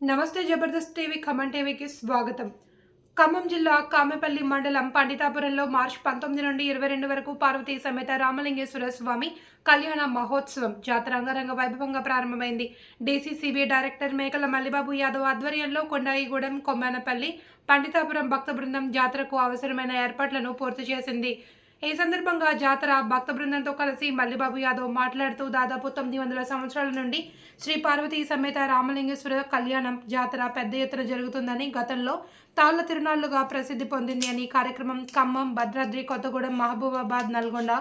నమస్తే జబర్దస్త్ టీవీ ఖమ్మం టీవీకి స్వాగతం. ఖమ్మం జిల్లా కామెపల్లి మండలం పండితాపురంలో మార్చ్ పంతొమ్మిది నుండి ఇరవై రెండు వరకు పార్వతీ సమేత రామలింగేశ్వర స్వామి కళ్యాణ మహోత్సవం జాతర అంగరంగ వైభవంగా ప్రారంభమైంది. డీసీసీబీ డైరెక్టర్ మేకల మల్లిబాబు యాదవ్ ఆధ్వర్యంలో కొండాయిగూడెం కొమ్మానపల్లి పండితాపురం భక్త బృందం జాతరకు అవసరమైన ఏర్పాట్లను పూర్తి చేసింది. ఈ సందర్భంగా జాతర భక్త బృందంతో కలిసి మల్లిబాబు యాదవ్ మాట్లాడుతూ దాదాపు తొమ్మిది వందల సంవత్సరాల నుండి శ్రీ పార్వతీ సమేత రామలింగేశ్వర కళ్యాణం జాతర పెద్ద ఎత్తున జరుగుతుందని గతంలో తాళ్ళ తిరునాళ్ళుగా ప్రసిద్ధి పొందింది అని కార్యక్రమం ఖమ్మం భద్రాద్రి కొత్తగూడెం మహబూబాబాద్ నల్గొండ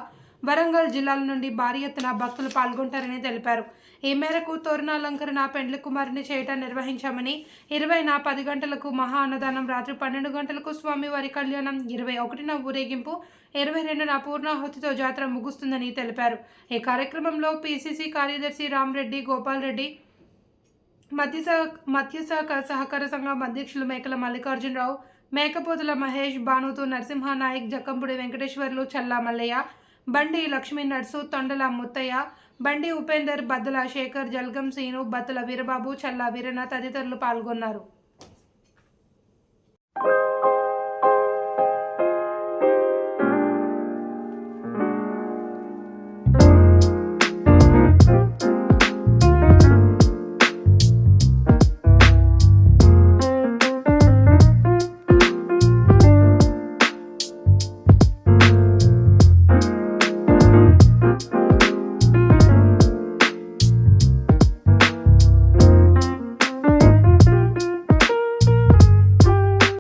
వరంగల్ జిల్లాల నుండి భారీ ఎత్తున భక్తులు పాల్గొంటారని తెలిపారు. ఈ మేరకు తోరణాలంకరణ పెండ్లి కుమారుని చేయటం నిర్వహించామని ఇరవైన పది గంటలకు మహా అన్నదానం రాత్రి పన్నెండు గంటలకు స్వామివారి కళ్యాణం ఇరవై ఒకటిన ఊరేగింపు ఇరవై రెండున పూర్ణాహుతితో జాతర ముగుస్తుందని తెలిపారు. ఈ కార్యక్రమంలో పిసిసి కార్యదర్శి రామ్రెడ్డి గోపాల్ రెడ్డి మత్స్య సహ- మత్స్యశాఖ సహకార సంఘం అధ్యక్షులు మేకల మల్లికార్జునరావు మేకపోతుల మహేష్ భానుతు నరసింహ నాయక్ జక్కంపుడి వెంకటేశ్వర్లు చల్లా మల్లయ్య బండి లక్ష్మీ నర్సు తొండల ముత్తయ్య బండి ఉపేందర్ బద్దల శేఖర్ జల్గం సీను బత్తుల వీరబాబు చల్లా వీరన్న తదితరులు పాల్గొన్నారు.